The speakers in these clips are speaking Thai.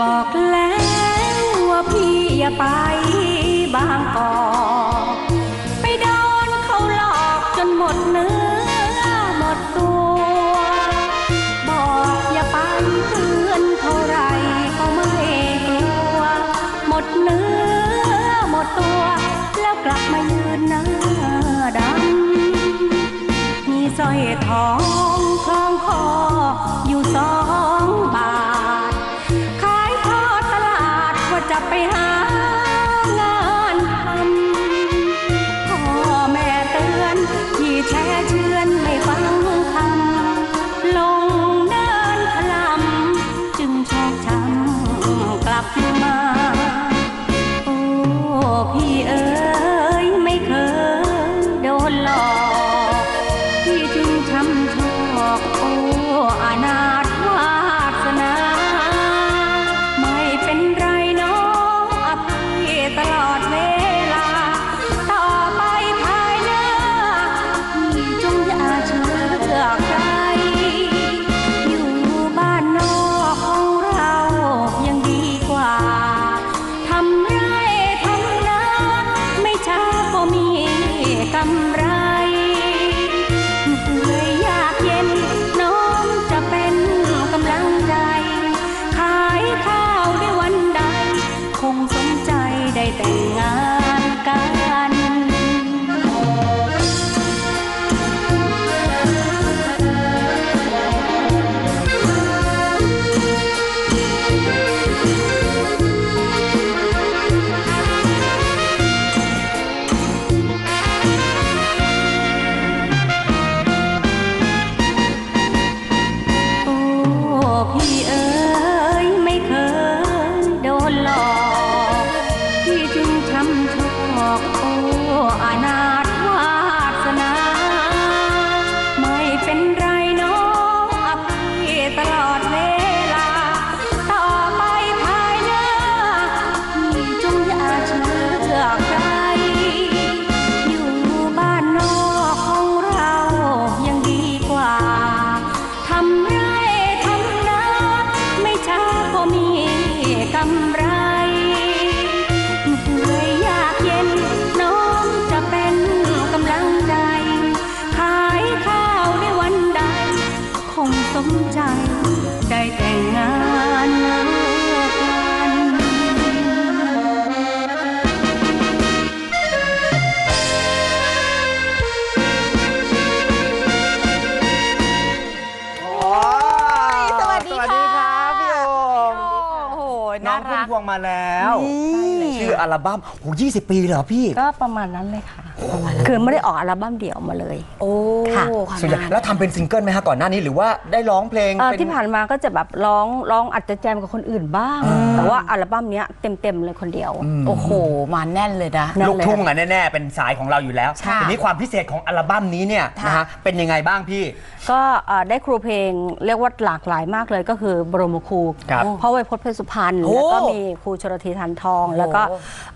บอกแล้วว่าพี่อย่าไปบางกอกไปโดนเขาหลอกจนหมดเนื้อหมดตัว บอกอย่าไปเตือนเท่าไรก็ไม่กลัว หมดเนื้อหมดตัว แล้วกลับมายืนหน้าดำมีสร้อยทอง ไปหา barra. พุ่มรักพวงมาแล้วนี่ชื่ออัลบั้มโห20ปีเลยเหรอพี่ ก็ประมาณนั้นเลยค่ะ คือไม่ได้ออกอัลบั้มเดี่ยวมาเลย โอ้ค่ะค่ะส่วนใหญ่แล้วทำเป็นซิงเกิลไหมฮะก่อนหน้านี้หรือว่าได้ร้องเพลงเอ่อเป็นที่ผ่านมาก็จะแบบร้องร้องอาจจะแจมกับคนอื่นบ้าง แต่ว่าอัลบั้มเนี้ยเต็มๆเลยคนเดียว โอ้โหมาแน่นเลยนะแน่นลูกทุ่งอะแน่ๆเป็นสายของเราอยู่แล้วใช่ทีนี้ความพิเศษของอัลบั้มนี้เนี่ยค่ะนะฮะเป็นยังไงบ้างพี่ ก็เอ่อได้ครูเพลงเรียกว่าหลากหลายมากเลยก็คือ บรมครูครับเพราะไวยพจน์เพชรสุพรรณโอ้แล้วก็มีครูชรธีทันทอง แล้วก็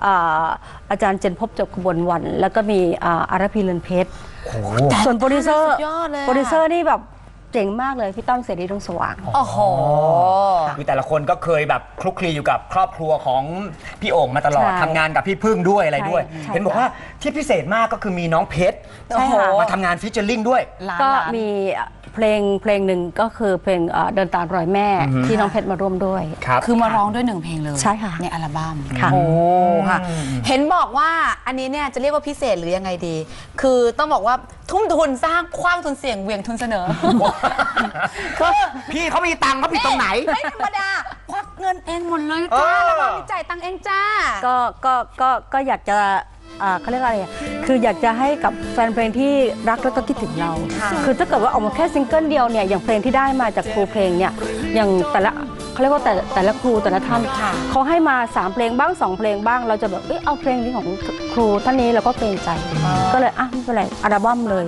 เอ่ออาจารย์เจนพบจบขบวนวัน แล้วก็มีอ่าอารพีเรือนเพชรโอ้โหส่วนโปรดิวเซอร์สุดยอดเลยอะโปรดิวเซอร์นี่แบบเจ๋งมากเลยพี่ต้อมเสรีดวงสว่าง โอ้โหคือแต่ละคนก็เคยแบบคลุกคลีอยู่กับครอบครัวของพี่โอ่งมาตลอดใช่ทำงานกับพี่พึ่งด้วยอะไรด้วยใช่ใช่เห็นบอกว่าที่พิเศษมากก็คือมีน้องเพชรใช่ค่ะมาทำงานฟิชเชอร์ลิงด้วยล้านก็ล้านมี เพลงเพลงหนึ่งก็คือเพลงเอ่อเดินตามรอยแม่ที่น้องเพชรมาร่วมด้วย ครับ คือมาร้องด้วยหนึ่งเพลงเลยใช่ค่ะ ในอัลบั้มค่ะ โอ้ค่ะเห็นบอกว่าอันนี้เนี่ยจะเรียกว่าพิเศษหรือยังไงดี คือต้องบอกว่าทุ่มทุนสร้างคว้างทุนเสี่ยงเหวียงทุนเสนอก็พี่เขามีตังค์เขาผิดตรงไหน ไม่ธรรมดาควักเงินเองหมดเลยเอจ้าอแล้วก็มีจ่ายตังค์เองจ้า ก็ก็ก็ก็อยากจะอ่า เขาเรียกว่าอะไรอะคืออยากจะให้กับแฟนเพลงที่รักแล้วก็คิดถึงเราค่ะคือถ้าเกิดว่าออกมาแค่ซิงเกิลเดียวเนี่ยอย่างเพลงที่ได้มาจากครูเพลงเนี่ยอย่างแต่ละ เขาเรียกว่าแต่แต่ละครูแต่ละท่านค่ะเขาให้มา 3 เพลงบ้าง 2 เพลงบ้าง เราจะแบบเอยเอาเพลงนี้ของครูท่านนี้เราก็เกรงใจ ก็เลยอะไม่เป็นไรอัลบั้มเลย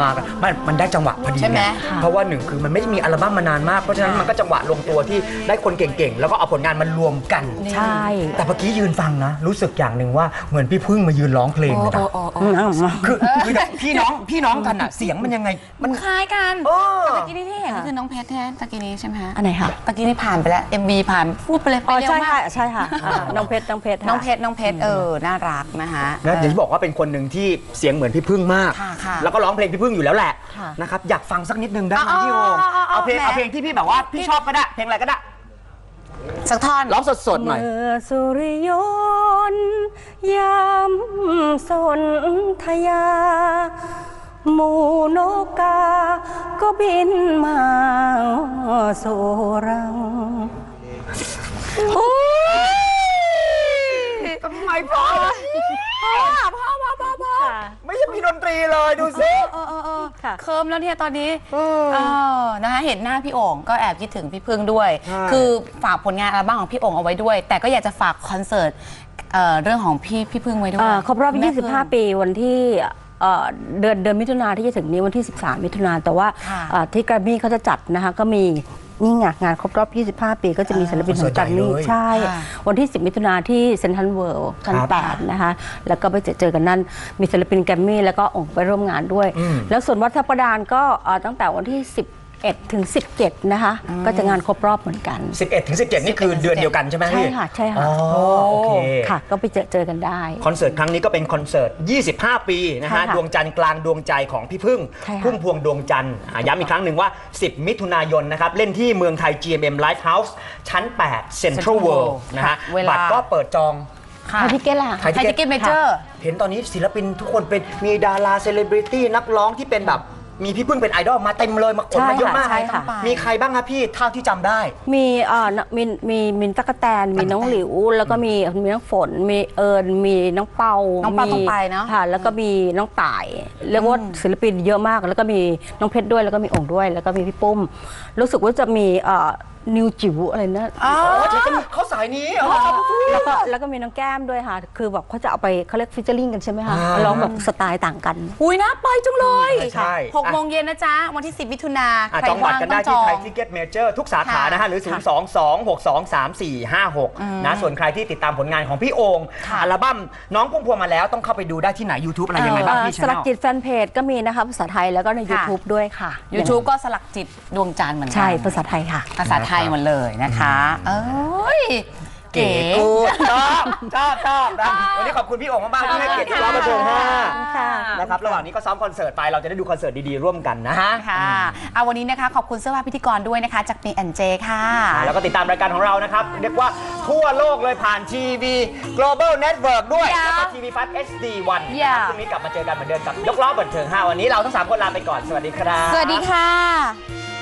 มากันมันมันได้จังหวะพอดีใช่ไหม ไงค่ะเพราะว่าหนึ่งคือมันไม่ได้มีอัลบั้มมานานมาก เพราะฉะนั้นมันก็จังหวะลงตัวที่ได้คนเก่งๆ แล้วก็เอาผลงานมันรวมกัน ใช่แต่เมื่อกี้ยืนฟังนะ รู้สึกอย่างหนึ่งว่าเหมือนพี่พึ่งมายืนร้องเพลงเลยนะอืมเอามาคือคือแบบพี่น้องพี่น้องกันอะเสียงมันยังไงมัน คล้ายกันเออ แต่ตะกี้นี้ที่เห็นก็คือน้องเพชรแท้ตะกี้นี้ใช่ไหมฮะอันไหนคะ ตะกี้นี้ผ่านไปแล้ว MV ผ่านพูดไปเลยไปอ๋อเร็วใช่มาค่ะกใช่ค่ะอ่าน้องเพชรน้องเพชรค่ะ น้องเพชรน้องเพชรเออน่ารักนะคะนะเดี๋ยวจะบอกว่าเป็นคนหนึ่งที่เสียงเหมือนพี่พึ่งมาก ค่ะค่ะ แล้วก็ร้องเพลงพี่พึ่งอยู่แล้วแหละค่ะ นะครับอยากฟังสักนิดนึงได้ไหมอ๋อพี่โอมอ๋ออ๋อเอาเพลงแหม เอาเพลงที่พี่แบบว่าพี่ชอบก็ได้เพลงอะไรก็ได้สักท่อน ร้องสดๆหน่อย เมื่อสุริยนต์ยามสนธยา หมูนกกา ก็บินมาสู่รังทำไมพ่อพ่อพ่อพ่อพ่อพ่อค่ะ ไม่ใช่มีดนตรีเลยดูสิ เออเออเออค่ะ เคิมแล้วเนี่ยตอนนี้เออเออนะคะเห็นหน้าพี่โอ่งก็แอบคิดถึงพี่พึ่งด้วย ใช่ คือฝากผลงานอัลบั้มของพี่โอ่งเอาไว้ด้วย แต่ก็อยากจะฝากคอนเสิร์ตเอ่อเรื่องของพี่พี่พึ่งไว้ด้วย อ่าครบรอบแม่พึ่ง25 ปีวันที่ เอ่อเดือนเดือนมิถุนาที่จะถึงนี้วันที่ 13 มิถุนาแต่ว่าค่ะอ่าที่แกรมมี่เขาจะจัดนะคะก็มีนี่ไงงานครบรอบ 25 ปีก็จะมีศิลปินของแกรมมี่คอนเสิร์ตใหญ่เลยใช่ค่ะวันที่ 10 มิถุนาที่เซนทรัลเวิลด์ชั้นครับ8นะคะ แล้วก็ไปเจอเจอกันนั่น มีศิลปินแกรมมี่แล้วก็องค์ไปร่วมงานด้วยอืมแล้วส่วนวัดทับประดานก็เอ่อตั้งแต่วันที่ 11 ถึง 17 นะคะ ก็จะงานครบรอบเหมือนกัน 11ถึง17 นี่คือเดือนเดียวกันใช่ไหมใช่พี่ค่ะ ใช่ค่ะอ๋อโอเคค่ะ ก็ไปเจอเจอกันได้ คอนเสิร์ตครั้งนี้ก็เป็นคอนเสิร์ต 25 ปีนะใช่ฮะค่ะดวงจันทร์กลางดวงใจของพี่พึ่งใช่ค่ะ พุ่มพวงดวงจันทร์อะย้ำอีกครั้งหนึ่งว่า 10 มิถุนายนนะครับ เล่นที่เมืองไทย GMM Lighthouse ชั้น 8 Central Central World World นะฮะเวลา บัตรก็เปิดจอง ค่ะไทยทิเก็ตล่ะไทยทิเก็ตเมเจอร์ เห็นตอนนี้ศิลปินทุกคนเป็นมีดาราเซเลบริตี้นักร้องที่เป็นแบบ มีพี่พึ่งเป็นไอดอลมาเต็มเลยมาขนใช่มาเยอะค่ะมาก ใช่ค่ะ มีใครบ้างครับพี่เท่าที่จำได้ มีเอ่อมีมีมีตั๊กแตนมีน้องหลิว แล้วก็มีมีน้องฝน มีเอิญมีน้องเปาน้องเปามีต้องไปเนอะ ค่ะ แล้วก็มีน้องต่ายเรียกว่าศิลปินเยอะมาก แล้วก็มีน้องเพชรด้วยแล้วก็มีโองค์ด้วย แล้วก็มีพี่ปุ้ม รู้สึกว่าจะมีเอ่อนิวจิ๋วอะไรนะอ๋อเขาสายนี้เหรอ แล้วก็แล้วก็มีน้องแก้มด้วยค่ะ คือแบบเขาจะเอาไปเขาเรียกฟิชเจอริงกันใช่ไหมคะอ่า ร้องแบบสไตล์ต่างกัน อุ้ยน่าไปจังเลยใช่ หกโมงเย็นนะจ๊ะ วันที่ 10 มิถุนาอะใครจองบัตรกันได้ที่ว่างไทต้อยงจองทิเก็ตเมเจอร์ทุกสาขาค่ะนะฮะ หรือ 0 2 2 6 2 3 4 5 6 นะ ส่วนใครที่ติดตามผลงานของพี่โองค่ะอัลบั้มน้องพุ่มพวงมาแล้วต้องเข้าไปดูได้ที่ไหน YouTube อะไรยังไงบ้างเอ่อพี่สชาแนลักล จิตแฟนเพจก็มีนะคะภาษาไทยแล้วก็ในค่ะ YouTube ด้วยค่ะ YouTube ก็สลักจิตดวงจันทร์เหมือนกัใช่ภาษาไทยค่ะ ภาษาไทยหมดเลยนะคะเอ้ย เก๋กูดชอบชอบชอบนะวันนี้ขอบคุณพี่โองมากๆที่ให้เกียรติที่ร้องมาเชิญห้าค่ะนะครับระหว่างนี้ก็ซ้อมคอนเสิร์ตไปเราจะได้ดูคอนเสิร์ตดีๆร่วมกันนะฮะค่ะเอาวันนี้นะคะขอบคุณเสื้อผ้าพิธีกรด้วยนะคะ จากมีแอนเจค่ะ แล้วก็ติดตามรายการของเรานะครับเรียกว่าทั่วโลกเลยผ่านทีวี global network ด้วยอย่าแล้วก็ทีวี5 HD 1อย่าพรุ่งนี้กลับมาเจอกันเหมือนเดิมกับยกล้อบันเทิง5วันนี้เราทั้ง3คนลาไปก่อนสวัสดีครับ สวัสดีค่ะ